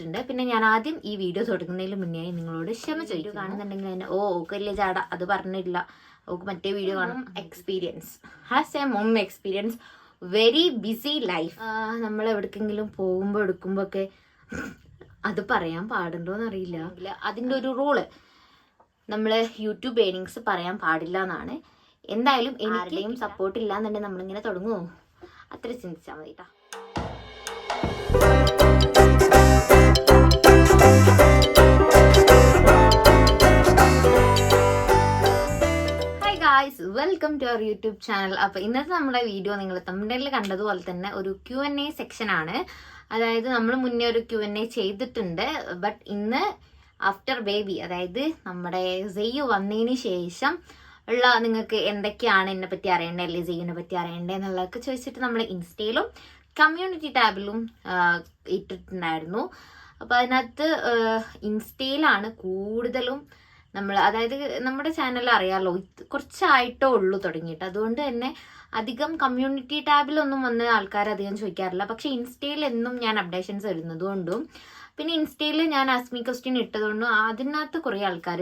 ണ്ട് പിന്നെ ഞാൻ ആദ്യം ഈ വീഡിയോ തുടങ്ങുന്നതിന് മുന്നേ നിങ്ങളോട് ക്ഷമ ചോദിക്കും കാണുന്നുണ്ടെങ്കിൽ തന്നെ ഓ ഓക്ക് വലിയ ചാട. അത് പറഞ്ഞില്ല ഓക്ക് മറ്റേ വീഡിയോ കാണും. Experience has a mom experience very busy life നമ്മൾ എവിടേക്കെങ്കിലും പോകുമ്പോൾ എടുക്കുമ്പോൾ ഒക്കെ അത് പറയാൻ പാടുണ്ടോന്ന് അറിയില്ല അതിന്റെ അതിന്റെ ഒരു റൂൾ നമ്മൾ യൂട്യൂബ് ഏണിങ്സ് പറയാൻ പാടില്ല എന്നാണ്. എന്തായാലും ആരുടെയും സപ്പോർട്ട് ഇല്ലാന്നുണ്ടെങ്കിൽ നമ്മളിങ്ങനെ തുടങ്ങുമോ അത്ര ചിന്തിച്ചാൽ മതി കേട്ടോ guys welcome to our YouTube channel അപ്പോൾ ഇന്നത്തെ നമ്മുടെ വീഡിയോ നിങ്ങൾ തമിഴിൽ കണ്ടതുപോലെ തന്നെ ഒരു ക്യു എൻ എ സെക്ഷൻ ആണ്. അതായത് നമ്മൾ മുന്നേ ഒരു ക്യു എൻ എ ചെയ്തിട്ടുണ്ട്. ബട്ട് ഇന്ന് ആഫ്റ്റർ ബേബി അതായത് നമ്മുടെ സെയ്യു വന്നതിന് ശേഷം ഉള്ള നിങ്ങൾക്ക് എന്തൊക്കെയാണ് എന്നെ പറ്റി അറിയേണ്ടത് അല്ലെങ്കിൽ സെയ്യുനെ പറ്റി അറിയേണ്ടത് എന്നുള്ളതൊക്കെ ചോദിച്ചിട്ട് നമ്മൾ ഇൻസ്റ്റയിലും കമ്മ്യൂണിറ്റി ടാബിലും ഇട്ടിട്ടുണ്ടായിരുന്നു. അപ്പോൾ അതിനകത്ത് ഇൻസ്റ്റയിലാണ് കൂടുതലും നമ്മൾ അതായത് നമ്മുടെ ചാനൽ അറിയാമല്ലോ കുറച്ചായിട്ടേ ഉള്ളൂ തുടങ്ങിയിട്ട്. അതുകൊണ്ട് തന്നെ അധികം കമ്മ്യൂണിറ്റി ടാബിലൊന്നും വന്ന് ആൾക്കാർ അധികം ചോദിക്കാറില്ല. പക്ഷെ ഇൻസ്റ്റയിൽ എന്നും ഞാൻ അപ്ഡേഷൻസ് വരുന്നതുകൊണ്ടും പിന്നെ ഇൻസ്റ്റയിൽ ഞാൻ അസ്മി ക്വസ്റ്റ്യൻ ഇട്ടതുകൊണ്ടും അതിനകത്ത് കുറേ ആൾക്കാർ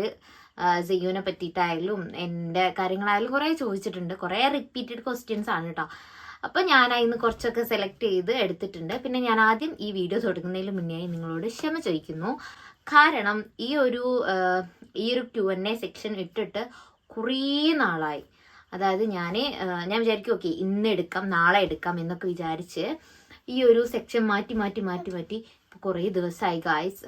സെയ്യുവിനെ പറ്റിയിട്ടായാലും എന്റെ കാര്യങ്ങളായാലും കുറേ ചോദിച്ചിട്ടുണ്ട്. കുറേ റിപ്പീറ്റഡ് ക്വസ്റ്റ്യൻസ് ആണ് കേട്ടോ അപ്പോൾ ഞാൻ അതിന്ന് കുറച്ചൊക്കെ സെലക്ട് ചെയ്ത് എടുത്തിട്ടുണ്ട്. പിന്നെ ഞാൻ ആദ്യം ഈ വീഡിയോ തുടങ്ങുന്നതിന് മുന്നേ നിങ്ങളോട് ക്ഷമ ചോദിക്കുന്നു. കാരണം ഈ ഒരു ഈ ഒരു ക്യു എൻ എ സെക്ഷൻ ഇട്ടിട്ട് കുറേ നാളായി. അതായത് ഞാൻ ഞാൻ വിചാരിക്കും ഓക്കെ ഇന്ന് എടുക്കാം നാളെ എടുക്കാം എന്നൊക്കെ വിചാരിച്ച് ഈ ഒരു സെക്ഷൻ മാറ്റി മാറ്റി മാറ്റി മാറ്റി ഇപ്പോൾ കുറേ ദിവസമായി ഗായ്സ്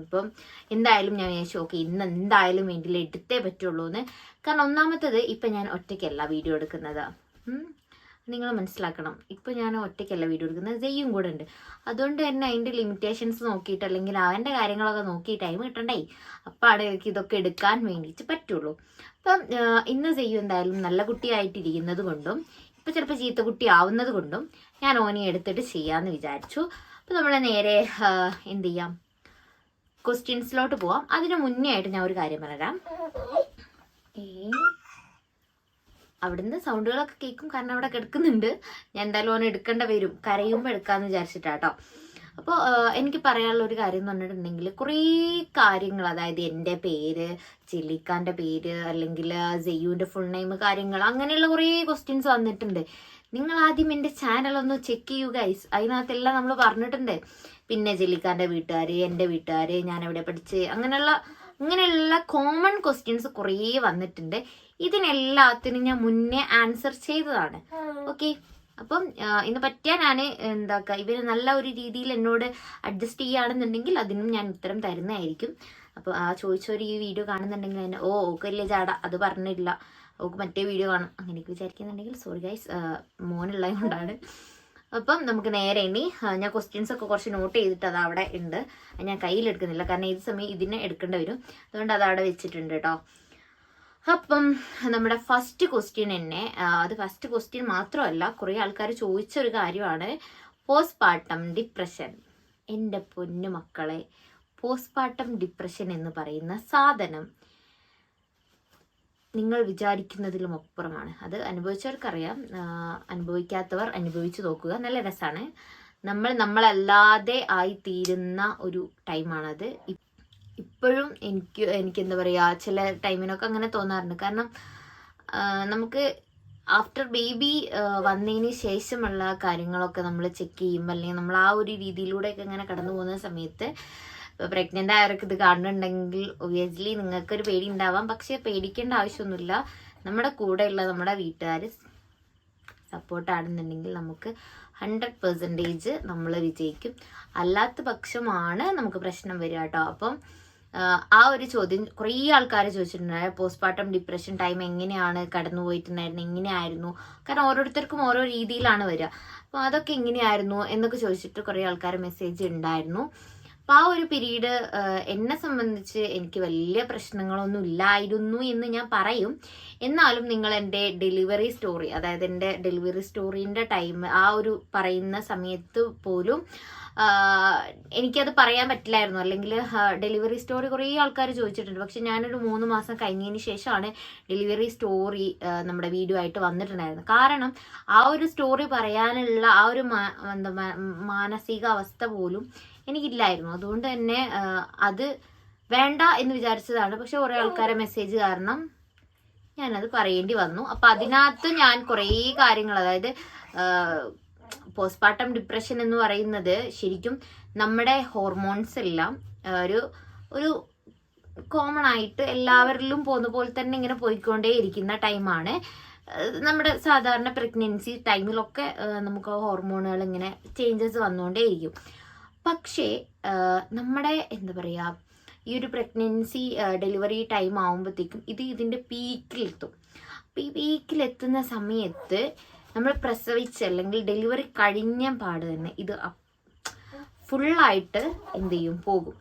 ഇപ്പം എന്തായാലും ഞാൻ വിചാരിച്ചു ഓക്കെ ഇന്ന് എന്തായാലും വേണ്ടിയിൽ എടുത്തേ പറ്റുള്ളൂ എന്ന് കാരണം ഒന്നാമത്തത് ഇപ്പം ഞാൻ ഒറ്റയ്ക്കല്ല വീഡിയോ എടുക്കുന്നത്. നിങ്ങൾ മനസ്സിലാക്കണം. ഇപ്പം ഞാൻ ഒറ്റയ്ക്കല്ല വീഡിയോ എടുക്കുന്നത്. ജെയ്യും കൂടെ ഉണ്ട്. അതുകൊണ്ട് തന്നെ അതിന്റെ ലിമിറ്റേഷൻസ് നോക്കിയിട്ട് അല്ലെങ്കിൽ അവന്റെ കാര്യങ്ങളൊക്കെ നോക്കി ടൈം കിട്ടണ്ടേ? അപ്പാണ് എനിക്ക് ഇതൊക്കെ എടുക്കാൻ വേണ്ടിയിട്ട് പറ്റുള്ളൂ. അപ്പം ഇന്ന് ചെയ്യും എന്തായാലും നല്ല കുട്ടിയായിട്ടിരിക്കുന്നത് കൊണ്ടും ഇപ്പം ചിലപ്പോൾ ചീത്ത കുട്ടി ആവുന്നത് കൊണ്ടും ഞാൻ ഓനെ എടുത്തിട്ട് ചെയ്യാമെന്ന് വിചാരിച്ചു. അപ്പം നമ്മൾ നേരെ എന്ത് ചെയ്യാം? ക്വസ്റ്റ്യൻസിലോട്ട് പോവാം. അതിന് മുന്നേ ആയിട്ട് ഞാൻ ഒരു കാര്യം പറയാം. ഏ? അവിടുന്ന് സൗണ്ടുകളൊക്കെ കേൾക്കും. കാരണം അവിടെ കിടക്കുന്നുണ്ട്. ഞാൻ എന്തായാലും ഓനെ എടുക്കേണ്ട വരും. കരയുമ്പോൾ എടുക്കാമെന്ന് വിചാരിച്ചിട്ടാട്ടോ അപ്പോൾ എനിക്ക് പറയാനുള്ള ഒരു കാര്യം എന്ന് പറഞ്ഞിട്ടുണ്ടെങ്കിൽ കുറേ കാര്യങ്ങൾ അതായത് എന്റെ പേര് ചില്ലിക്കാന്റെ പേര് അല്ലെങ്കിൽ ജെയ്യുവിന്റെ ഫുൾ നെയിം കാര്യങ്ങൾ അങ്ങനെയുള്ള കുറേ ക്വസ്റ്റ്യൻസ് വന്നിട്ടുണ്ട്. നിങ്ങൾ ആദ്യം എന്റെ ചാനൽ ഒന്ന് ചെക്ക് ചെയ്യുക ഗൈസ് അതിനകത്തെല്ലാം നമ്മൾ പറഞ്ഞിട്ടുണ്ട്. പിന്നെ ജെല്ലിക്കാന്റെ വീട്ടുകാർ എന്റെ വീട്ടുകാർ ഞാൻ എവിടെ പഠിച്ച് അങ്ങനെയുള്ള അങ്ങനെയുള്ള കോമൺ ക്വസ്റ്റ്യൻസ് കുറേ വന്നിട്ടുണ്ട്. ഇതിനെല്ലാത്തിനും ഞാൻ മുന്നേ ആൻസർ ചെയ്തതാണ്. ഓക്കെ അപ്പം ഇന്ന് പറ്റിയാൽ ഞാൻ എന്താക്കുക ഇവർ നല്ല ഒരു രീതിയിൽ എന്നോട് അഡ്ജസ്റ്റ് ചെയ്യുകയാണെന്നുണ്ടെങ്കിൽ അതിനും ഞാൻ ഉത്തരം തരുന്നതായിരിക്കും. അപ്പോൾ ആ ചോദിച്ചവർ ഈ വീഡിയോ കാണുന്നുണ്ടെങ്കിൽ തന്നെ ഓ ഓക്കല്ലേ ചാട അത് പറഞ്ഞില്ല ഓക്ക് മറ്റേ വീഡിയോ കാണും. അങ്ങനെയൊക്കെ വിചാരിക്കുന്നുണ്ടെങ്കിൽ സോറി ഗൈസ് മോനുള്ളത് കൊണ്ടാണ് അപ്പം നമുക്ക് നേരെ ഇനി ഞാൻ ക്വസ്റ്റ്യൻസ് ഒക്കെ കുറച്ച് നോട്ട് ചെയ്തിട്ട് അത് അവിടെ ഉണ്ട്. ഞാൻ കയ്യിലെടുക്കുന്നില്ല കാരണം ഏത് സമയം ഇതിനെ എടുക്കേണ്ടി വരും. അതുകൊണ്ട് അത് അവിടെ വെച്ചിട്ടുണ്ട് കേട്ടോ അപ്പം നമ്മുടെ ഫസ്റ്റ് ക്വസ്റ്റ്യൻ തന്നെ അത് ഫസ്റ്റ് ക്വസ്റ്റ്യൻ മാത്രമല്ല കുറേ ആൾക്കാർ ചോദിച്ച ഒരു കാര്യമാണ്. പോസ്റ്റ്പാർട്ടം ഡിപ്രഷൻ എന്റെ പൊന്നു മക്കളെ പോസ്റ്റ്പാർട്ടം ഡിപ്രഷൻ എന്ന് പറയുന്ന സാധനം നിങ്ങൾ വിചാരിക്കുന്നതിലും അപ്പുറമാണ്. അത് അനുഭവിച്ചവർക്കറിയാം. അനുഭവിക്കാത്തവർ അനുഭവിച്ചു നോക്കുക. നല്ല രസമാണ് നമ്മൾ നമ്മളല്ലാതെ ആയിത്തീരുന്ന ഒരു ടൈമാണത് ഇപ്പോഴും എനിക്ക് എനിക്ക് എന്താ പറയുക ചില ടൈമിനൊക്കെ അങ്ങനെ തോന്നാറുണ്ട്. കാരണം നമുക്ക് ആഫ്റ്റർ ബേബി വന്നതിന് ശേഷമുള്ള കാര്യങ്ങളൊക്കെ നമ്മൾ ചെക്ക് ചെയ്യുമ്പോൾ അല്ലെങ്കിൽ നമ്മൾ ആ ഒരു രീതിയിലൂടെയൊക്കെ ഇങ്ങനെ കടന്നു പോകുന്ന സമയത്ത് ഇപ്പോൾ പ്രഗ്നന്റ് ആയവർക്ക് ഇത് കാണുന്നുണ്ടെങ്കിൽ ഒബിയസ്ലി നിങ്ങൾക്കൊരു പേടി ഉണ്ടാവാം. പക്ഷേ പേടിക്കേണ്ട ആവശ്യമൊന്നുമില്ല. നമ്മുടെ കൂടെയുള്ള നമ്മുടെ വീട്ടുകാർ സപ്പോർട്ടാണെന്നുണ്ടെങ്കിൽ നമുക്ക് ഹൺഡ്രഡ് പെർസെന്റേജ് നമ്മൾ വിജയിക്കും. അല്ലാത്ത പക്ഷമാണ് നമുക്ക് പ്രശ്നം വരിക കേട്ടോ. അപ്പം ആ, ഒരു ചോദ്യം കുറേ ആൾക്കാർ ചോദിച്ചിട്ടുണ്ടായിരുന്നു പോസ്റ്റ്മോർട്ടം ഡിപ്രഷൻ ടൈം എങ്ങനെയാണ് കടന്നു പോയിട്ടുണ്ടായിരുന്നത് എങ്ങനെയായിരുന്നു? കാരണം ഓരോരുത്തർക്കും ഓരോ രീതിയിലാണ് വരിക. അപ്പോൾ അതൊക്കെ എങ്ങനെയായിരുന്നു എന്നൊക്കെ ചോദിച്ചിട്ട് കുറേ ആൾക്കാർ മെസ്സേജ് ഉണ്ടായിരുന്നു അപ്പം ആ ഒരു പീരീഡ് എന്നെ സംബന്ധിച്ച് എനിക്ക് വലിയ പ്രശ്നങ്ങളൊന്നും ഇല്ലായിരുന്നു എന്ന് ഞാൻ പറയും. എന്നാലും നിങ്ങൾ എന്റെ ഡെലിവറി സ്റ്റോറി അതായത് എന്റെ ഡെലിവറി സ്റ്റോറീന്റെ ടൈം ആ ഒരു പറയുന്ന സമയത്ത് പോലും എനിക്കത് പറയാൻ പറ്റില്ലായിരുന്നു. അല്ലെങ്കിൽ ഡെലിവറി സ്റ്റോറി കുറേ ആൾക്കാർ ചോദിച്ചിട്ടുണ്ട്. പക്ഷെ ഞാനൊരു മൂന്ന് മാസം കഴിഞ്ഞതിന് ശേഷമാണ് ഡെലിവറി സ്റ്റോറി നമ്മുടെ വീഡിയോ ആയിട്ട് വന്നിട്ടുണ്ടായിരുന്നത്. കാരണം ആ ഒരു സ്റ്റോറി പറയാനുള്ള ആ ഒരു മാ- എന്താ മാ- മാനസിക അവസ്ഥ പോലും എനിക്കില്ലായിരുന്നു. അതുകൊണ്ട് തന്നെ അത് വേണ്ട എന്ന് വിചാരിച്ചതാണ്. പക്ഷെ കുറേ ആൾക്കാരെ മെസ്സേജ് കാരണം ഞാനത് പറയേണ്ടി വന്നു. അപ്പൊ അതിനകത്ത് ഞാൻ കുറേ കാര്യങ്ങൾ അതായത് പോസ്റ്റ്മോർട്ടം ഡിപ്രഷൻ എന്ന് പറയുന്നത് ശരിക്കും നമ്മുടെ ഹോർമോൺസ് എല്ലാം ഒരു ഒരു കോമൺ ആയിട്ട് എല്ലാവരിലും പോകുന്ന പോലെ തന്നെ ഇങ്ങനെ പോയിക്കൊണ്ടേ ഇരിക്കുന്ന ടൈമാണ്. നമ്മുടെ സാധാരണ പ്രഗ്നൻസി ടൈമിലൊക്കെ നമുക്ക് ഹോർമോണുകൾ ഇങ്ങനെ ചേഞ്ചസ് വന്നുകൊണ്ടേ ഇരിക്കും പക്ഷേ നമ്മുടെ എന്താ പറയുക ഈ ഒരു പ്രഗ്നൻസി ഡെലിവറി ടൈം ആകുമ്പോഴത്തേക്കും ഇത് ഇതിന്റെ പീക്കിലെത്തും അപ്പോൾ ഈ പീക്കിലെത്തുന്ന സമയത്ത് നമ്മൾ പ്രസവിച്ച് അല്ലെങ്കിൽ ഡെലിവറി കഴിഞ്ഞ പാട് തന്നെ ഇത് ഫുള്ളായിട്ട് എന്ത് ചെയ്യും? പോകും.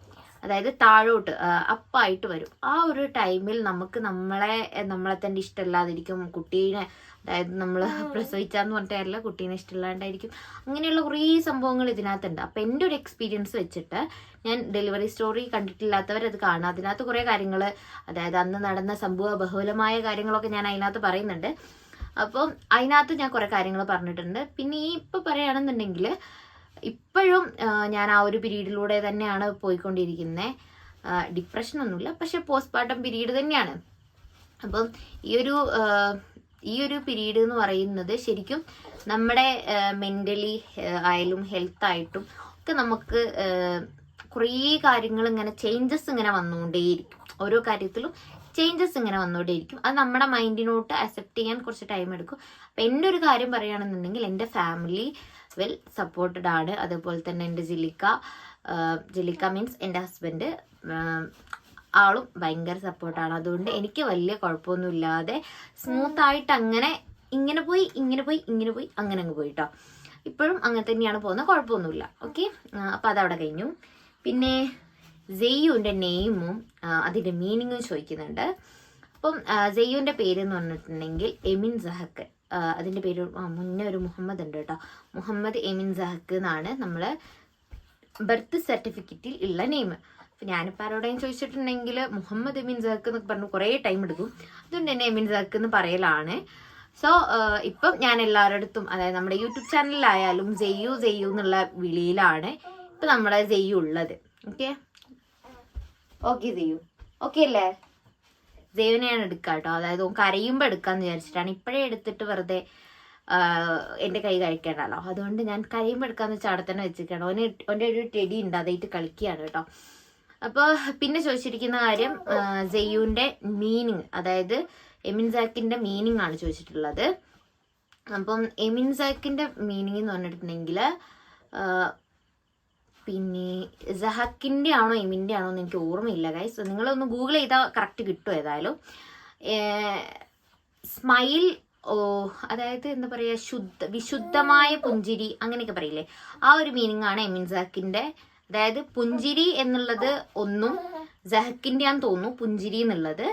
അതായത് താഴോട്ട് അപ്പായിട്ട് വരും. ആ ഒരു ടൈമിൽ നമുക്ക് നമ്മളെ നമ്മളെ തന്നെ ഇഷ്ടമല്ലാതിരിക്കും. കുട്ടീനെ അതായത് നമ്മൾ പ്രസവിച്ചാന്ന് പറഞ്ഞിട്ടല്ല കുട്ടീനെ ഇഷ്ടമില്ലാണ്ടായിരിക്കും. അങ്ങനെയുള്ള കുറേ സംഭവങ്ങൾ ഇതിനകത്തുണ്ട്. അപ്പം എന്റെ ഒരു എക്സ്പീരിയൻസ് വെച്ചിട്ട് ഞാൻ ഡെലിവറി സ്റ്റോറി കണ്ടിട്ടില്ലാത്തവർ അത് കാണാം. അതിനകത്ത് കുറേ കാര്യങ്ങൾ അതായത് അന്ന് നടന്ന സംഭവ ബഹുലമായ കാര്യങ്ങളൊക്കെ ഞാൻ അതിനകത്ത് പറയുന്നുണ്ട്. അപ്പം അതിനകത്ത് ഞാൻ കുറേ കാര്യങ്ങൾ പറഞ്ഞിട്ടുണ്ട്. പിന്നെ ഈ ഇപ്പം പറയുകയാണെന്നുണ്ടെങ്കിൽ ഇപ്പോഴും ഞാൻ ആ ഒരു പീരീഡിലൂടെ തന്നെയാണ് പോയിക്കൊണ്ടിരിക്കുന്നത് ഡിപ്രഷൻ ഒന്നുമില്ല പക്ഷെ പോസ്റ്റ്മോർട്ടം പിരീഡ് തന്നെയാണ്. അപ്പം ഈ ഒരു ഈ ഒരു പിരീഡ് എന്ന് പറയുന്നത് ശരിക്കും നമ്മുടെ മെന്റലി ആയാലും ഹെൽത്ത് ആയിട്ടും ഒക്കെ നമുക്ക് കുറേ കാര്യങ്ങൾ ഇങ്ങനെ ചേഞ്ചസ് ഇങ്ങനെ വന്നുകൊണ്ടേയിരിക്കും. ഓരോ കാര്യത്തിലും ചേഞ്ചസ് ഇങ്ങനെ വന്നുകൊണ്ടേയിരിക്കും. അത് നമ്മുടെ മൈൻഡിനോട്ട് അക്സെപ്റ്റ് ചെയ്യാൻ കുറച്ച് ടൈം എടുക്കും. അപ്പം എന്റെ ഒരു കാര്യം പറയുകയാണെന്നുണ്ടെങ്കിൽ എന്റെ ഫാമിലി വെൽ സപ്പോർട്ടഡ് ആണ്. അതുപോലെ തന്നെ എന്റെ ജിലിക്ക ജിലിക്ക മീൻസ് എന്റെ ഹസ്ബൻഡ് ആളും ഭയങ്കര സപ്പോർട്ടാണ് അതുകൊണ്ട് എനിക്ക് വലിയ കുഴപ്പമൊന്നുമില്ലാതെ സ്മൂത്ത് ആയിട്ട് അങ്ങനെ ഇങ്ങനെ പോയി ഇങ്ങനെ പോയി ഇങ്ങനെ പോയി അങ്ങനെ അങ്ങ് പോയി കേട്ടോ ഇപ്പോഴും അങ്ങനെ തന്നെയാണ് പോകുന്നത്. കുഴപ്പമൊന്നുമില്ല. ഓക്കെ അപ്പോൾ അതവിടെ കഴിഞ്ഞു. പിന്നെ ജെയ്യുവിന്റെ നെയിമും അതിന്റെ മീനിങ്ങും ചോദിക്കുന്നുണ്ട്. അപ്പം ജെയ്യുവിന്റെ പേര് എന്ന് പറഞ്ഞിട്ടുണ്ടെങ്കിൽ എമിൻ സഹക്ക് ആ, അതിന്റെ പേര് മുന്നേ ഒരു മുഹമ്മദ് ഉണ്ട് കേട്ടോ. മുഹമ്മദ് എമിൻ സഹക്ക് എന്നാണ് നമ്മളെ ബർത്ത് സർട്ടിഫിക്കറ്റിൽ ഉള്ള നെയിം അപ്പം ഞാനിപ്പോൾ ആരോടെയും ചോദിച്ചിട്ടുണ്ടെങ്കിൽ മുഹമ്മദ് എമിൻ സഹക്ക് എന്നൊക്കെ പറഞ്ഞു കുറേ ടൈം എടുക്കും. അതുകൊണ്ട് തന്നെ എമിൻ സഹക്ക് എന്ന് പറയലാണ്. സോ ഇപ്പം ഞാൻ എല്ലാവരുടെ അതായത് നമ്മുടെ യൂട്യൂബ് ചാനലിലായാലും ജെയ്യു ജെയ്യു എന്നുള്ള വിളിയിലാണ് ഇപ്പം നമ്മുടെ ജെയ്യു ഉള്ളത്. ഓക്കെ ഓക്കെ ജെയ്യു ഓക്കെ അല്ലേ? ജെയ്യുവിനെയാണ് എടുക്കുക കേട്ടോ. അതായത് നമുക്ക് കരയുമ്പോൾ എടുക്കാന്ന് വിചാരിച്ചിട്ടാണ്. ഇപ്പോഴേ എടുത്തിട്ട് വെറുതെ എന്റെ കൈ കഴിക്കണ്ടല്ലോ അതുകൊണ്ട് ഞാൻ കരയുമ്പോൾ എടുക്കാന്ന് വെച്ചാൽ അവിടെ തന്നെ വെച്ചിരിക്കണം ഓന് ഓന്റെ ഒരു ടെടി ഉണ്ട്. അതായിട്ട് കളിക്കുകയാണ് കേട്ടോ. അപ്പോൾ പിന്നെ ചോദിച്ചിരിക്കുന്ന കാര്യം ജെയ്യൂന്റെ മീനിങ് അതായത് എമിൻ സാക്കിന്റെ മീനിങ് ആണ് ചോദിച്ചിട്ടുള്ളത്. അപ്പം എമിൻ സാക്കിന്റെ മീനിങ് എന്ന് പറഞ്ഞിട്ടുണ്ടെങ്കിൽ പിന്നെ ജഹക്കിന്റെ ആണോ എമിന്റെ ആണോ എന്ന് എനിക്ക് ഓർമ്മയില്ല ഗൈസ് നിങ്ങളൊന്ന് ഗൂഗിൾ ചെയ്താൽ കറക്റ്റ് കിട്ടും ഏതായാലും. സ്മൈൽ ഓ അതായത് എന്താ പറയുക ശുദ്ധ വിശുദ്ധമായ പുഞ്ചിരി അങ്ങനെയൊക്കെ പറയില്ലേ? ആ ഒരു മീനിങ് ആണ് എമിൻ ജഹക്കിന്റെ അതായത് പുഞ്ചിരി എന്നുള്ളത് ഒന്നും ജഹക്കിന്റെ ആണെന്ന് തോന്നുന്നു പുഞ്ചിരി എന്നുള്ളത്.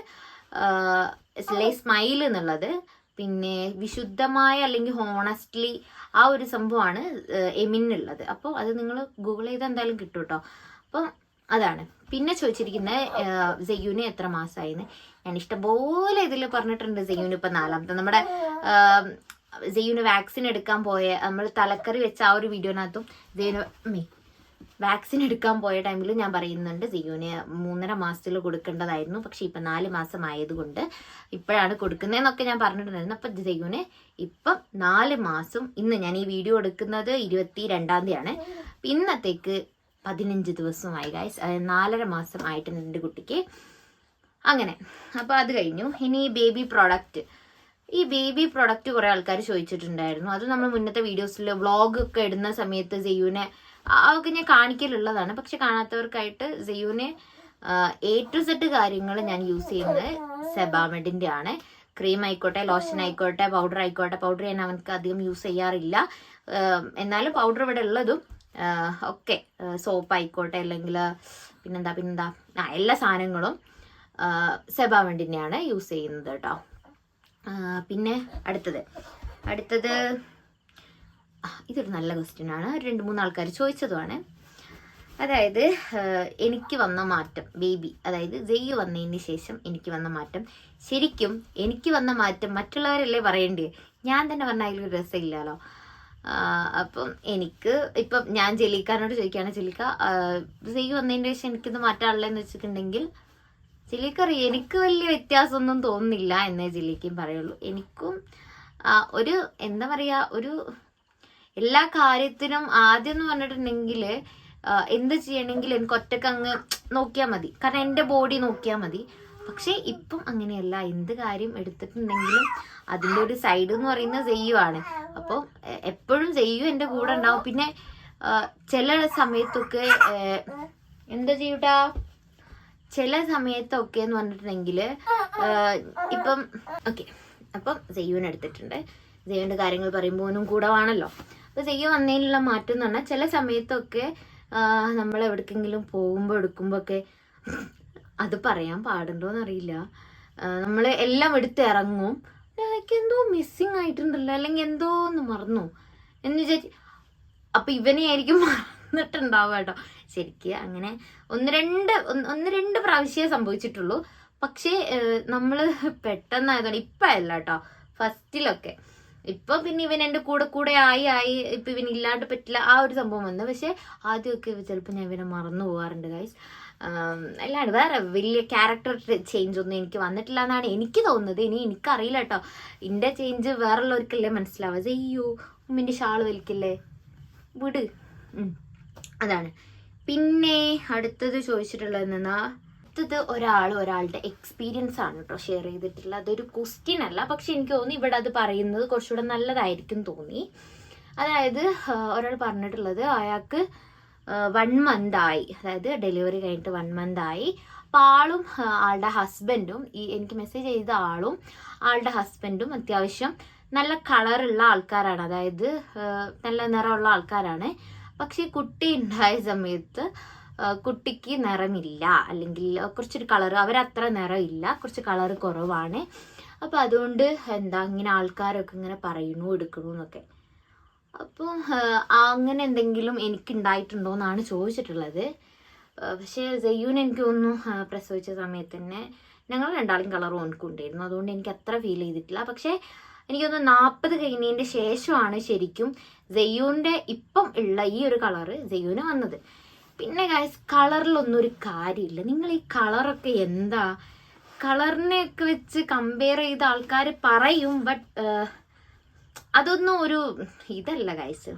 സ്മൈൽ എന്നുള്ളത്. പിന്നെ വിശുദ്ധമായ അല്ലെങ്കിൽ ഹോണസ്റ്റ്ലി ആ ഒരു സംഭവമാണ് എമിനുള്ളത് അപ്പോൾ അത് നിങ്ങൾ ഗൂഗിൾ ചെയ്ത് എന്തായാലും കിട്ടും കേട്ടോ അപ്പം അതാണ്. പിന്നെ ചോദിച്ചിരിക്കുന്നത് സെയ്യൂന് എത്ര മാസമായിന്ന് ഞാൻ ഇഷ്ടംപോലെ ഇതിൽ പറഞ്ഞിട്ടുണ്ട് സെയ്യൂന് ഇപ്പം നാലാമത്തെ. നമ്മുടെ സെയ്യൂന് വാക്സിൻ എടുക്കാൻ പോയ നമ്മൾ തലക്കറി വെച്ച ആ ഒരു വീഡിയോനകത്തും സെയ്യൂന് വാക്സിൻ എടുക്കാൻ പോയ ടൈമിൽ ഞാൻ പറയുന്നുണ്ട് സിയുവിന് മൂന്നര മാസത്തിൽ കൊടുക്കേണ്ടതായിരുന്നു. പക്ഷെ ഇപ്പം നാല് മാസം ആയതുകൊണ്ട് ഇപ്പോഴാണ് കൊടുക്കുന്നതെന്നൊക്കെ ഞാൻ പറഞ്ഞിട്ടുണ്ടായിരുന്നു. അപ്പം സിയുവിന് ഇപ്പം നാല് മാസം ഇന്ന് ഞാൻ ഈ വീഡിയോ എടുക്കുന്നത് ഇരുപത്തി രണ്ടാം തീയതിയാണ് ഇന്നത്തേക്ക് പതിനഞ്ച് ദിവസമായി ഗായ്സ് നാലര മാസം ആയിട്ടുണ്ട് എന്റെ കുട്ടിക്ക്. അങ്ങനെ. അപ്പോൾ അത് കഴിഞ്ഞു. ഇനി ബേബി പ്രോഡക്റ്റ്. ഈ ബേബി പ്രൊഡക്റ്റ് കുറേ ആൾക്കാർ ചോദിച്ചിട്ടുണ്ടായിരുന്നു. അത് നമ്മൾ മുന്നത്തെ വീഡിയോസിൽ വ്ളോഗ് ഒക്കെ ഇടുന്ന സമയത്ത് ജെയ്യുവിനെ അതൊക്കെ ഞാൻ കാണിക്കലുള്ളതാണ്. പക്ഷെ കാണാത്തവർക്കായിട്ട് ജെയ്യുവിന് എ ടു സെറ്റ് കാര്യങ്ങൾ ഞാൻ യൂസ് ചെയ്യുന്നത് സെബാമെഡിന്റെ ആണ് ക്രീം ആയിക്കോട്ടെ ലോഷൻ ആയിക്കോട്ടെ പൗഡർ ആയിക്കോട്ടെ പൗഡർ ഞാൻ അവനക്ക് അധികം യൂസ് ചെയ്യാറില്ല. എന്നാലും പൗഡർ ഇവിടെ ഉള്ളതും ഒക്കെ സോപ്പ് ആയിക്കോട്ടെ അല്ലെങ്കിൽ പിന്നെന്താ പിന്നെന്താ ആ എല്ലാ സാധനങ്ങളും സെബാമെഡിന്റെയാണ് യൂസ് ചെയ്യുന്നത് കേട്ടോ. പിന്നെ അടുത്തത്. അടുത്തത് ഇതൊരു നല്ല ക്വസ്റ്റ്യൻ ആണ്. രണ്ട് മൂന്ന് ആൾക്കാർ ചോദിച്ചതുമാണ്. അതായത് എനിക്ക് വന്ന മാറ്റം ബേബി അതായത് ജെയ്യ് വന്നതിന് ശേഷം എനിക്ക് വന്ന മാറ്റം. ശരിക്കും എനിക്ക് വന്ന മാറ്റം മറ്റുള്ളവരല്ലേ പറയേണ്ടത് ഞാൻ തന്നെ പറഞ്ഞ അതിലൊരു രസമില്ലല്ലോ അപ്പം എനിക്ക് ഇപ്പം ഞാൻ ജലീക്കാനോട് ചോദിക്കുകയാണ് ജലീക്ക ജെയ്യ് വന്നതിന് ശേഷം എനിക്കിത് മാറ്റാനുള്ളതെന്ന് വെച്ചിട്ടുണ്ടെങ്കിൽ ജലീക്ക എനിക്ക് വലിയ വ്യത്യാസമൊന്നും തോന്നുന്നില്ല എന്നേ ജലീക്കയും പറയുള്ളൂ. എനിക്കും ഒരു എന്താ പറയുക ഒരു എല്ലാ കാര്യത്തിനും ആദ്യം എന്ന് പറഞ്ഞിട്ടുണ്ടെങ്കിൽ എന്ത് ചെയ്യണമെങ്കിൽ എനിക്ക് ഒറ്റയ്ക്ക് അങ്ങ് നോക്കിയാൽ മതി. കാരണം എന്റെ ബോഡി നോക്കിയാൽ മതി. പക്ഷേ ഇപ്പം അങ്ങനെയല്ല. എന്ത് കാര്യം എടുത്തിട്ടുണ്ടെങ്കിലും അതിന്റെ ഒരു സൈഡ് എന്ന് പറയുന്നത് ജെയ്യുവാണ് അപ്പോൾ എപ്പോഴും ജെയ്യു എന്റെ കൂടെ ഉണ്ടാവും. പിന്നെ ചില സമയത്തൊക്കെ എന്താ ചെയ്യൂട്ടാ? ചില സമയത്തൊക്കെ എന്ന് പറഞ്ഞിട്ടുണ്ടെങ്കിൽ ഇപ്പം ഓക്കെ. അപ്പം ജെയ്യുവിനെടുത്തിട്ടുണ്ട് സെയ്യുവിന്റെ കാര്യങ്ങൾ പറയുമ്പോൾ ഒന്നും കൂടെ വേണമല്ലോ. അപ്പോൾ ചെയ്യ വന്നതിലുള്ള മാറ്റം എന്ന് പറഞ്ഞാൽ ചില സമയത്തൊക്കെ നമ്മൾ എവിടേക്കെങ്കിലും പോകുമ്പോൾ എടുക്കുമ്പോൾ ഒക്കെ അത് പറയാൻ പാടുണ്ടോ അറിയില്ല നമ്മൾ എല്ലാം എടുത്ത് ഇറങ്ങും. എനിക്ക് എന്തോ മിസ്സിങ് ആയിട്ടുണ്ടല്ലോ അല്ലെങ്കിൽ എന്തോ ഒന്ന് മറന്നു. എന്ന് വിചാരിച്ച് അപ്പൊ ഇവനെ ആയിരിക്കും മറന്നിട്ടുണ്ടാവുക കേട്ടോ. ശരിക്ക് അങ്ങനെ ഒന്ന് രണ്ട് ഒന്ന് രണ്ട് പ്രാവശ്യമേ സംഭവിച്ചിട്ടുള്ളൂ. പക്ഷേ നമ്മൾ പെട്ടെന്നായതുകൊണ്ട് ഇപ്പം അല്ല കേട്ടോ ഫസ്റ്റിലൊക്കെ ഇപ്പൊ പിന്നെ ഇവൻ എന്റെ കൂടെ കൂടെ ആയി ആയി ഇപ്പൊ ഇവൻ ഇല്ലാണ്ട് പറ്റില്ല ആ ഒരു സംഭവം വന്നു. പക്ഷെ ആദ്യമൊക്കെ ചിലപ്പോൾ ഞാൻ ഇവനെ മറന്നു പോകാറുണ്ട് ഗൈസ് അല്ലാണ്ട് വേറെ വലിയ ക്യാരക്ടർ ചേഞ്ച് ഒന്നും എനിക്ക് വന്നിട്ടില്ല എന്നാണ് എനിക്ക് തോന്നുന്നത്. ഇനി എനിക്കറിയില്ല കേട്ടോ. എന്റെ ചേഞ്ച് വേറുള്ളവർക്കല്ലേ മനസ്സിലാവുക. ചെയ്യൂ ഉമ്മിന്റെ ഷാൾ വലിക്കില്ലേ? വിട്. അതാണ്. പിന്നെ അടുത്തത് ചോദിച്ചിട്ടുള്ളത് എന്നാ അടുത്തത് ഒരാൾ ഒരാളുടെ എക്സ്പീരിയൻസ് ആണ് കേട്ടോ ഷെയർ ചെയ്തിട്ടുള്ളത്. അതൊരു ക്വസ്റ്റ്യൻ അല്ല. പക്ഷെ എനിക്ക് തോന്നി ഇവിടെ അത് പറയുന്നത് കുറച്ചുകൂടെ നല്ലതായിരിക്കും തോന്നി. അതായത് ഒരാൾ പറഞ്ഞിട്ടുള്ളത് അയാൾക്ക് വൺ മന്ത് ആയി. അതായത് ഡെലിവറി കഴിഞ്ഞിട്ട് വൺ മന്ത് ആയി. അപ്പം ആളും ആളുടെ ഹസ്ബൻഡും ഈ എനിക്ക് മെസ്സേജ് ചെയ്ത ആളും ആളുടെ ഹസ്ബൻഡും അത്യാവശ്യം നല്ല കളറുള്ള ആൾക്കാരാണ്. അതായത് നല്ല നിറമുള്ള ആൾക്കാരാണ്. പക്ഷേ കുട്ടി ഉണ്ടായ സമയത്ത് കുട്ടിക്ക് നിറമില്ല. അല്ലെങ്കിൽ കുറച്ചൊരു കളർ അവരത്ര നിറമില്ല. കുറച്ച് കളർ കുറവാണ്. അപ്പോൾ അതുകൊണ്ട് എന്താ ഇങ്ങനെ ആൾക്കാരൊക്കെ ഇങ്ങനെ പറയുന്നു എടുക്കണു എന്നൊക്കെ. അപ്പോൾ അങ്ങനെ എന്തെങ്കിലും എനിക്ക് ഉണ്ടായിട്ടുണ്ടോ എന്നാണ് ചോദിച്ചിട്ടുള്ളത്. പക്ഷേ ജയ്യൂൻ എനിക്ക് തോന്നുന്നു പ്രസവിച്ച സമയത്ത് തന്നെ ഞങ്ങൾ രണ്ടാളും കളറും ഓൺക്കുണ്ടായിരുന്നു അതുകൊണ്ട് എനിക്ക് അത്ര ഫീൽ ചെയ്തിട്ടില്ല. പക്ഷേ എനിക്ക് തോന്നുന്നു നാൽപ്പത് കഴിഞ്ഞതിന്റെ ശേഷമാണ് ശരിക്കും ജയ്യൂന്റെ ഇപ്പം ഉള്ള ഈ ഒരു കളറ് ജയ്യൂന് വന്നത്. പിന്നെ ഗൈസ് കളറിലൊന്നും ഒരു കാര്യമില്ല. നിങ്ങൾ ഈ കളറൊക്കെ എന്താ? കളറിനെയൊക്കെ വെച്ച് കമ്പയർ ചെയ്ത ആൾക്കാർ പറയും ബട്ട് അതൊന്നും ഒരു ഇതല്ല ഗൈസ്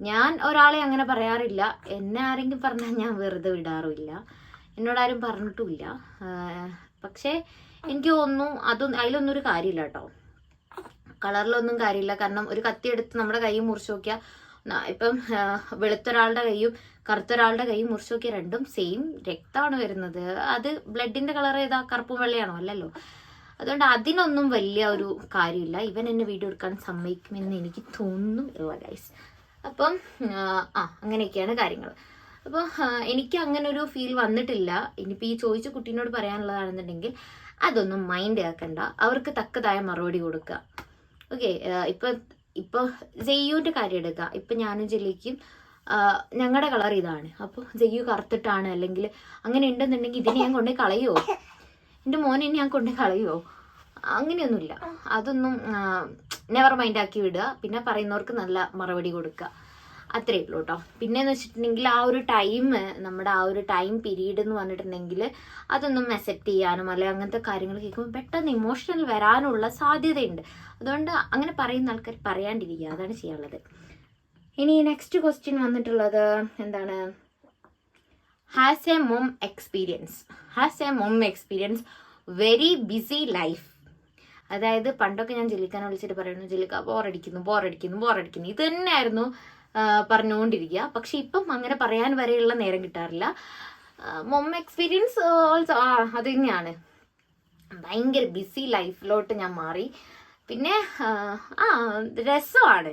ഞാൻ ഒരാളെ അങ്ങനെ പറയാറില്ല. എന്നെ ആരെങ്കിലും പറഞ്ഞാൽ ഞാൻ വെറുതെ വിടാറുമില്ല. എന്നോടാരും പറഞ്ഞിട്ടുമില്ല. ആഹ് പക്ഷേ എനിക്ക് ഒന്നും അതൊന്നും അതിലൊന്നും ഒരു കാര്യമില്ല കേട്ടോ. കളറിലൊന്നും കാര്യമില്ല. കാരണം ഒരു കത്തി എടുത്ത് നമ്മുടെ കൈ മുറിച്ച് നോക്കിയാൽ ഇപ്പം വെളുത്ത വെളുത്തൊരാളുടെ കൈയും കറുത്തൊരാളുടെ കൈയും മുറിച്ചു നോക്കിയ രണ്ടും സെയിം രക്തമാണ് വരുന്നത്. അത് ബ്ലഡിന്റെ കളർ ഏതാ? കറുപ്പും വെള്ളയാണോ? അല്ലല്ലോ. അതുകൊണ്ട് അതിനൊന്നും വലിയ ഒരു കാര്യമില്ല. ഇവൻ എന്നെ വീഡിയോ എടുക്കാൻ സമ്മതിക്കുമെന്ന് എനിക്ക് തോന്നുന്നില്ല ഗൈസ് അപ്പം ആ അങ്ങനെയൊക്കെയാണ് കാര്യങ്ങൾ. അപ്പോൾ എനിക്ക് അങ്ങനെ ഒരു ഫീൽ വന്നിട്ടില്ല. ഇനിയിപ്പോൾ ഈ ചോദിച്ച കുട്ടീനോട് പറയാനുള്ളതാണെന്നുണ്ടെങ്കിൽ അതൊന്നും മൈൻഡ് ആക്കണ്ട. അവർക്ക് തക്കതായ മറുപടി കൊടുക്കുക. ഓക്കെ ഇപ്പൊ ഇപ്പൊ ജെയ്യുവിന്റെ കാര്യം എടുക്കുക ഇപ്പൊ ഞാനും ജെല്ലിക്കും ഞങ്ങളുടെ കളർ ഇതാണ്. അപ്പോൾ ജെയ്യു കറുത്തിട്ടാണ് അല്ലെങ്കിൽ അങ്ങനെ ഉണ്ടെന്നുണ്ടെങ്കിൽ ഇതിനെ ഞാൻ കൊണ്ടുപോയി കളയോ? എന്റെ മോനെ ഞാൻ കൊണ്ടുപോയി കളയോ? അങ്ങനെയൊന്നുമില്ല. അതൊന്നും നെവർ മൈൻഡ് ആക്കി വിടുക. പിന്നെ പറയുന്നവർക്ക് നല്ല മറുപടി കൊടുക്കുക അത്രേ ഉള്ളൂ കേട്ടോ പിന്നെന്ന് വെച്ചിട്ടുണ്ടെങ്കിൽ ആ ഒരു ടൈം നമ്മുടെ ആ ഒരു ടൈം പീരീഡ് എന്ന് പറഞ്ഞിട്ടുണ്ടെങ്കിൽ അതൊന്നും അക്സെപ്റ്റ് ചെയ്യാനും അല്ലെങ്കിൽ അങ്ങനത്തെ കാര്യങ്ങൾ കേൾക്കുമ്പോൾ പെട്ടെന്ന് ഇമോഷണൽ വരാനുള്ള സാധ്യതയുണ്ട്. അതുകൊണ്ട് അങ്ങനെ പറയുന്ന ആൾക്കാർ പറയാണ്ടിരിക്കുക. അതാണ് ചെയ്യാനുള്ളത്. ഇനി നെക്സ്റ്റ് ക്വസ്റ്റ്യൻ വന്നിട്ടുള്ളത് എന്താണ്? Has a mom experience has a mom experience very busy life അതായത് പണ്ടൊക്കെ ഞാൻ ജില്ലിക്കാനെ വിളിച്ചിട്ട് പറയുന്നു ജില്ലിക്ക ബോറടിക്കുന്നു ബോറടിക്കുന്നു ബോറടിക്കുന്നു ഇത് തന്നെയായിരുന്നു പറഞ്ഞുകൊണ്ടിരിക്കുക. പക്ഷെ ഇപ്പം അങ്ങനെ പറയാൻ വരെയുള്ള നേരം കിട്ടാറില്ല. മൊമ്മ എക്സ്പീരിയൻസ് ഓൾസോ ആ അത് തന്നെയാണ്. ഭയങ്കര ബിസി ലൈഫിലോട്ട് ഞാൻ മാറി. പിന്നെ ആ, രസമാണ്.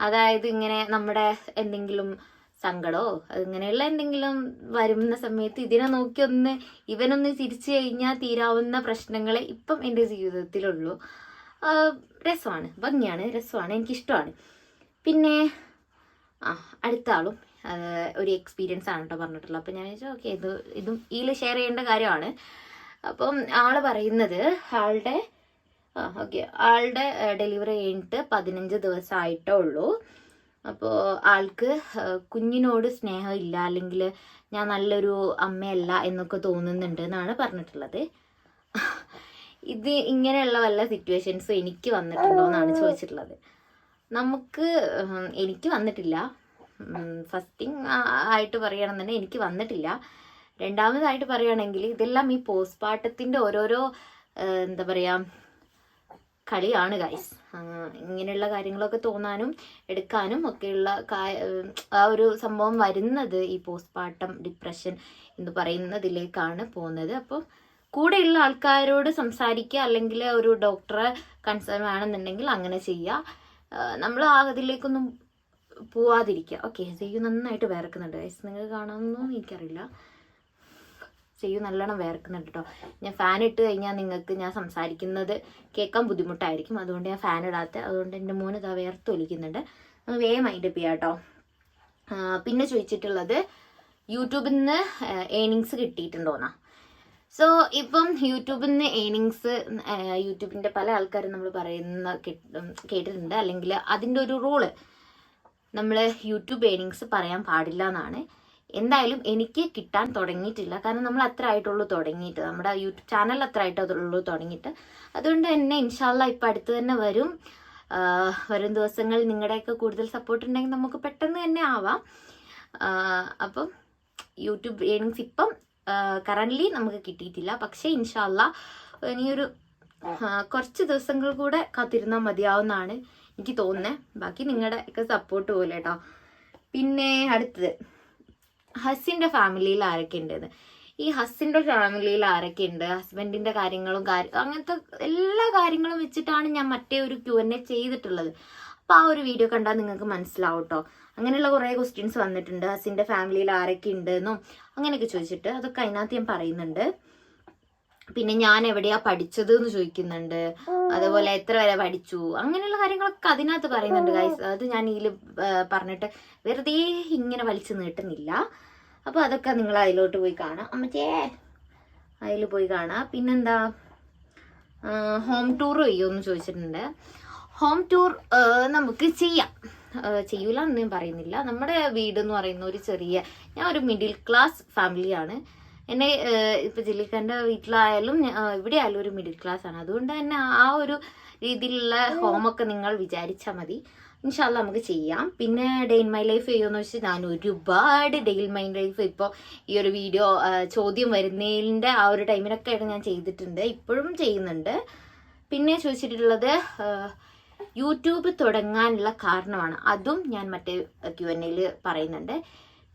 അതായത് ഇങ്ങനെ നമ്മുടെ എന്തെങ്കിലും സങ്കടമോ അങ്ങനെയുള്ള എന്തെങ്കിലും വരുന്ന സമയത്ത് ഇതിനെ നോക്കി ഒന്ന് ഇവനൊന്ന് ചിരിച്ചു കഴിഞ്ഞാൽ തീരാവുന്ന പ്രശ്നങ്ങളെ ഇപ്പം എന്റെ ജീവിതത്തിലുള്ളൂ. രസമാണ്. ഭംഗിയാണ്. രസമാണ്. എനിക്കിഷ്ടമാണ്. പിന്നെ ആ അടുത്ത ആളും ഒരു എക്സ്പീരിയൻസ് ആണ് കേട്ടോ പറഞ്ഞിട്ടുള്ളത്. അപ്പം ഞാൻ വെച്ചാൽ ഓക്കെ ഇത് ഇതും ഇതിൽ ഷെയർ ചെയ്യേണ്ട കാര്യമാണ്. അപ്പം ആൾ പറയുന്നത് ആളുടെ ആ ഓക്കെ ആളുടെ ഡെലിവറി കഴിഞ്ഞിട്ട് പതിനഞ്ച് ദിവസമായിട്ടേ ഉള്ളൂ. അപ്പോൾ ആൾക്ക് കുഞ്ഞിനോട് സ്നേഹം ഇല്ല അല്ലെങ്കിൽ ഞാൻ നല്ലൊരു അമ്മയല്ല എന്നൊക്കെ തോന്നുന്നുണ്ട് എന്നാണ് പറഞ്ഞിട്ടുള്ളത്. ഇത് ഇങ്ങനെയുള്ള വല്ല സിറ്റുവേഷൻസും എനിക്ക് വന്നിട്ടുണ്ടോ എന്നാണ് ചോദിച്ചിട്ടുള്ളത്. നമുക്ക് എനിക്ക് വന്നിട്ടില്ല. ഫസ്റ്റ് തിങ് ആയിട്ട് പറയുകയാണെന്നുണ്ടെങ്കിൽ എനിക്ക് വന്നിട്ടില്ല. രണ്ടാമതായിട്ട് പറയുകയാണെങ്കിൽ ഇതെല്ലാം ഈ പോസ്റ്റ്മോർട്ടത്തിന്റെ ഓരോരോ എന്താ പറയുക കളിയാണ് ഗൈസ് ഇങ്ങനെയുള്ള കാര്യങ്ങളൊക്കെ തോന്നാനും എടുക്കാനും ഒക്കെയുള്ള ആ ഒരു സംഭവം വരുന്നത് ഈ പോസ്റ്റ്പാർട്ടം ഡിപ്രഷൻ എന്ന് പറയുന്നതിലേക്കാണ് പോകുന്നത്. അപ്പോൾ കൂടെയുള്ള ആൾക്കാരോട് സംസാരിക്കുക അല്ലെങ്കിൽ ഒരു ഡോക്ടറെ കൺസേൺ ആണെന്നുണ്ടെങ്കിൽ അങ്ങനെ ചെയ്യുക. നമ്മൾ ആ അതിലേക്കൊന്നും പോവാതിരിക്കുക ഓക്കെ ചെയ്യൂ നന്നായിട്ട് വേർക്കുന്നുണ്ട്. ഗൈസ് നിങ്ങൾ കാണാമെന്നൊന്നും എനിക്കറിയില്ല. ചെയ്യൂ നല്ലോണം വേർക്കുന്നുണ്ട് കേട്ടോ ഞാൻ ഫാൻ ഇട്ട് കഴിഞ്ഞാൽ നിങ്ങൾക്ക് ഞാൻ സംസാരിക്കുന്നത് കേൾക്കാൻ ബുദ്ധിമുട്ടായിരിക്കും. അതുകൊണ്ട് ഞാൻ ഫാൻ ഇടാത്ത. അതുകൊണ്ട് എന്റെ മോന് ഇതാ വേർത്തൊലിക്കുന്നുണ്ട് നമുക്ക് വേഗം മൈൻഡ് ചെയ്യാം കേട്ടോ പിന്നെ ചോദിച്ചിട്ടുള്ളത് യൂട്യൂബിൽ നിന്ന് ഏണിങ്സ് കിട്ടിയിട്ടുണ്ടോന്നാ? സോ ഇപ്പം യൂട്യൂബിൽ നിന്ന് ഏണിങ്സ് യൂട്യൂബിന്റെ പല ആൾക്കാരും നമ്മൾ പറയുന്ന കേട്ട്- കേട്ടിട്ടുണ്ട്. അല്ലെങ്കിൽ അതിന്റെ ഒരു റൂൾ നമ്മൾ യൂട്യൂബ് ഏണിങ്സ് പറയാൻ പാടില്ല എന്നാണ് എന്തായാലും എനിക്ക് കിട്ടാൻ തുടങ്ങിയിട്ടില്ല. കാരണം നമ്മൾ അത്ര ആയിട്ടുള്ളൂ തുടങ്ങിയിട്ട്. നമ്മുടെ യൂട്യൂബ് ചാനൽ അത്ര ആയിട്ടുള്ളൂ തുടങ്ങിയിട്ട്. അതുകൊണ്ട് തന്നെ ഇൻഷാല്ല ഇപ്പം അടുത്ത് തന്നെ വരും. വരും ദിവസങ്ങളിൽ നിങ്ങളുടെയൊക്കെ കൂടുതൽ സപ്പോർട്ട് ഉണ്ടെങ്കിൽ നമുക്ക് പെട്ടെന്ന് തന്നെ ആവാം. അപ്പം യൂട്യൂബ് ഏണിങ്സ് ഇപ്പം കറന്റ്ലി നമുക്ക് കിട്ടിയിട്ടില്ല. പക്ഷേ ഇൻഷാല്ല ഇനിയൊരു കുറച്ച് ദിവസങ്ങൾ കൂടെ കാത്തിരുന്നാൽ മതിയാവുന്നതാണ് എനിക്ക് തോന്നുന്നത് ബാക്കി നിങ്ങളുടെ ഒക്കെ സപ്പോർട്ട് പോലെ കേട്ടോ പിന്നെ അടുത്തത് ഹസിന്റെ ഫാമിലിയിൽ ആരൊക്കെ ഉണ്ടെന്ന് ഈ ഹസ്സിന്റെ ഫാമിലിയിൽ ആരൊക്കെ ഉണ്ട്? കാര്യങ്ങളും കാര്യം അങ്ങനത്തെ എല്ലാ കാര്യങ്ങളും വെച്ചിട്ടാണ് ഞാൻ മറ്റേ ഒരു ക്യു എൻ എ ചെയ്തിട്ടുള്ളത്. അപ്പോൾ ആ ഒരു വീഡിയോ കണ്ടാൽ നിങ്ങൾക്ക് മനസ്സിലാവും കേട്ടോ അങ്ങനെയുള്ള കുറേ ക്വസ്റ്റ്യൻസ് വന്നിട്ടുണ്ട്. ഹസ്സിന്റെ ഫാമിലിയിൽ ആരൊക്കെ ഉണ്ടെന്നും അങ്ങനെയൊക്കെ ചോദിച്ചിട്ട് അതൊക്കെ അതിനകത്ത് ഞാൻ പറയുന്നുണ്ട്. പിന്നെ ഞാൻ എവിടെയാ പഠിച്ചത് എന്ന് ചോദിക്കുന്നുണ്ട്. അതുപോലെ എത്ര വരെ പഠിച്ചു? അങ്ങനെയുള്ള കാര്യങ്ങളൊക്കെ അതിനകത്ത് പറയുന്നുണ്ട് ഗൈസ് അത് ഞാൻ ഇതിൽ പറഞ്ഞിട്ട് വെറുതെ ഇങ്ങനെ വലിച്ചു നീട്ടുന്നില്ല. അപ്പോൾ അതൊക്കെ നിങ്ങൾ അതിലോട്ട് പോയി കാണാം. അമ്മച്ചേ അതിൽ പോയി കാണാം. പിന്നെന്താ? ഹോം ടൂർ ചെയ്യുമെന്ന് ചോദിച്ചിട്ടുണ്ട്. ഹോം ടൂർ നമുക്ക് ചെയ്യാം. ചെയ്യൂല എന്ന് ഞാൻ പറയുന്നില്ല. നമ്മുടെ വീട് എന്ന് പറയുന്ന ഒരു ചെറിയ ഞാൻ ഒരു മിഡിൽ ക്ലാസ് ഫാമിലിയാണ് എന്നെ ഇപ്പം ജില്ലിക്കാന്റെ വീട്ടിലായാലും ഇവിടെ ആയാലും ഒരു മിഡിൽ ക്ലാസ് ആണ്. അതുകൊണ്ട് തന്നെ ആ ഒരു രീതിയിലുള്ള ഹോമൊക്കെ നിങ്ങൾ വിചാരിച്ചാൽ മതി. ഇൻഷാല്ല നമുക്ക് ചെയ്യാം. പിന്നെ ഡേ ഇൻ മൈ ലൈഫ് ചെയ്യുമെന്ന് വെച്ചാൽ ഞാൻ ഒരുപാട് ഡേ ഇൻ മൈ ലൈഫ് ഇപ്പോൾ ഈ ഒരു വീഡിയോ ചോദ്യം വരുന്നതിന്റെ ആ ഒരു ടൈമിലൊക്കെ ആയിട്ട് ഞാൻ ചെയ്തിട്ടുണ്ട്. ഇപ്പോഴും ചെയ്യുന്നുണ്ട്. പിന്നെ ചോദിച്ചിട്ടുള്ളത് യൂട്യൂബ് തുടങ്ങാനുള്ള കാരണമാണ്. അതും ഞാൻ മറ്റേ ക്യു എൻ എയിൽ പറയുന്നുണ്ട്.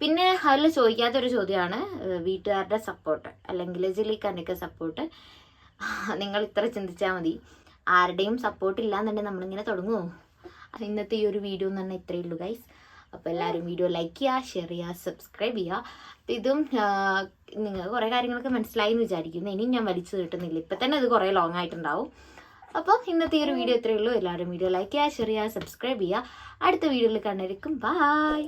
പിന്നെ അതിൽ ചോദിക്കാത്തൊരു ചോദ്യമാണ് വീട്ടുകാരുടെ സപ്പോർട്ട് അല്ലെങ്കിൽ ജിലിക്കാന്റെയൊക്കെ സപ്പോർട്ട്. നിങ്ങൾ ഇത്ര ചിന്തിച്ചാൽ മതി. ആരുടെയും സപ്പോർട്ട് ഇല്ലാന്നുണ്ടെങ്കിൽ നമ്മളിങ്ങനെ തുടങ്ങുമോ ഇന്നത്തെ ഈ ഒരു വീഡിയോ എന്ന് പറഞ്ഞാൽ ഇത്രയേ ഉള്ളൂ ഗൈസ് അപ്പോൾ എല്ലാവരും വീഡിയോ ലൈക്ക് ചെയ്യുക ഷെയർ ചെയ്യുക സബ്സ്ക്രൈബ് ചെയ്യുക. അപ്പം ഇതും നിങ്ങൾ കുറേ കാര്യങ്ങളൊക്കെ മനസ്സിലായി എന്ന് വിചാരിക്കുന്നു. ഇനിയും ഞാൻ വലിച്ചു കിട്ടുന്നില്ല. ഇപ്പം തന്നെ ഇത് കുറേ ലോങ് ആയിട്ടുണ്ടാവും. അപ്പോൾ ഇന്നത്തെ ഈ ഒരു വീഡിയോ ഇത്രയേ ഉള്ളൂ. എല്ലാവരും വീഡിയോ ലൈക്ക് ചെയ്യുക ഷെയർ ചെയ്യുക സബ്സ്ക്രൈബ് ചെയ്യുക. അടുത്ത വീഡിയോയിൽ കണ്ടിരിക്കും ബൈ